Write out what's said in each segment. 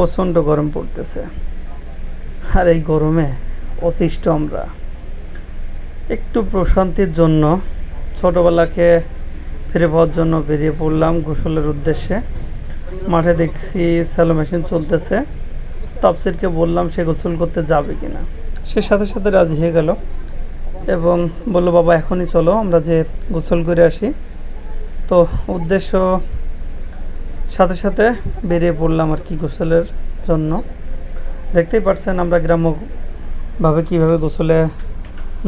প্রচণ্ড গরম পড়তেছে। আর এই গরমে অতিষ্ঠ আমরা। একটু প্রশান্তির জন্য ছোটোবেলাকে ফিরে পাওয়ার জন্য বেরিয়ে পড়লাম গোসলের উদ্দেশ্যে। মাঠে দেখছি স্যালো মেশিন চলতেছে। তাপসিরকে বললাম, সে গোসল করতে যাবে কি না সে সাথে সাথে রাজি হয়ে গেল এবং বলল, বাবা, এখনই চলো, আমরা যে গোসল করে আসি। তো উদ্দেশ্য সাথে সাথে বেরিয়ে পড়লাম আর কি গোসলের জন্য। দেখতেই পাচ্ছেন আমরা গ্রাম্যভাবে কীভাবে গোসলে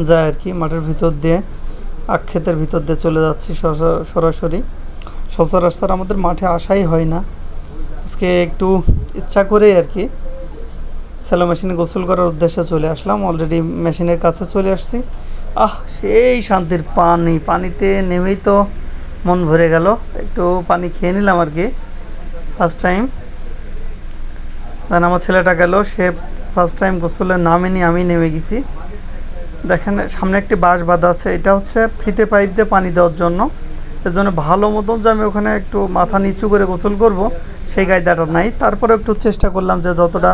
যায় আর কি। মাঠের ভিতর দিয়ে আক্ষেতের ভিতর দিয়ে চলে যাচ্ছি সরা- সরাসরি। সচরাচর আমাদের মাঠে আসাই হয় না। আজকে একটু ইচ্ছা করে আর কি স্যালো মেশিনে গোসল করার উদ্দেশ্যে চলে আসলাম। অলরেডি মেশিনের কাছে চলে আসছি। আহ, সেই শান্তির পানি, পানিতে নেমেই তো মন ভরে গেল। একটু পানি খেয়ে নিলাম আর কি। ফার্স্ট টাইম দেন আমার ছেলেটা গেল, সে ফার্স্ট টাইম গোসলের নামেনি আমি নেমে গেছি। দেখেন, সামনে একটি বাঁশ বাঁধা আছে, এটা হচ্ছে ফিতে পাইপ দিয়ে পানি দেওয়ার জন্য। এর জন্য ভালো মতন যে আমি ওখানে একটু মাথা নিচু করে গোসল করব, সেই কায়দাটা নাই। তারপরে একটু চেষ্টা করলাম যে যতটা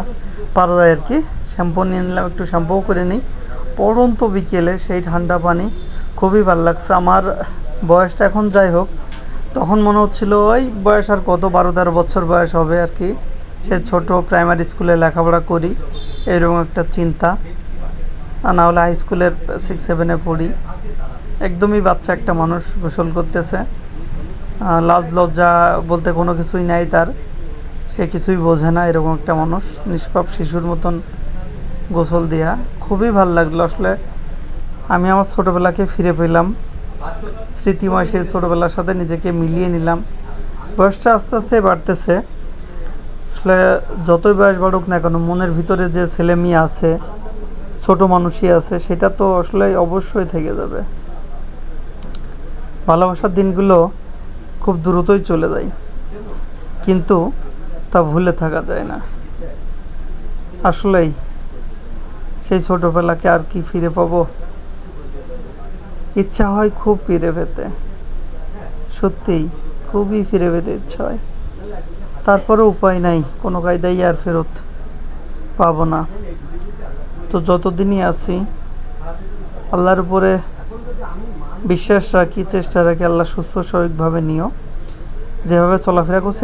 পারা যায় আর কি, শ্যাম্পু নিয়ে নিলাম, একটু শ্যাম্পুও করে নিই। পড়ন্ত বিকেলে সেই ঠান্ডা পানি খুবই ভালো লাগছে। আমার বয়সটা এখন যাই হোক তখন মনে হচ্ছিল, ওই বয়স আর কত, বারো, তেরো বছর বয়স হবে আর কি। সে ছোট প্রাইমারি স্কুলে লেখাপড়া করি, এরকম একটা চিন্তা। আর না হলে হাই স্কুলের সিক্স সেভেনে পড়ি। একদমই বাচ্চা একটা মানুষ গোসল করতেছে। লাজ লজ্জা বলতে কোনো কিছুই নাই তার। সে কিছুই বোঝে না, এরকম একটা মানুষ। নিষ্পাপ শিশুর মতন গোসল দেয়া। খুবই ভালো লাগল আসলে। আমি আমার ছোটোবেলাকে ফিরে পেলাম। স্মৃতিময় সেই ছোটোবেলার সাথে নিজেকে মিলিয়ে নিলাম। বয়সটা আস্তে আস্তে বাড়তেছে। আসলে যতই বয়স বাড়ুক না কেন, মনের ভিতরে যে ছেলে মেয়ে আছে, ছোট মানুষই আছে, সেটা তো আসলে অবশ্যই থেকে যাবে। ভালোবাসার দিনগুলো খুব দ্রুতই চলে যায়, কিন্তু তা ভুলে থাকা যায় না। আসলেই সেই ছোটোবেলাকে আর কি ফিরে পাবো? ইচ্ছা হয় খুব ফিরে পেতে। সত্যিই খুবই ফিরে পেতে ইচ্ছা হয়। তারপরে উপায় নাই, কোনো কায়দাই আর ফেরত পাবো না। তো যতদিনই আছি, আল্লাহর উপরে বিশ্বাস রাখি, চেষ্টা রাখি, আল্লাহ সুস্থ স্বাভাবিকভাবে নিও। যেভাবে চলাফেরা করছে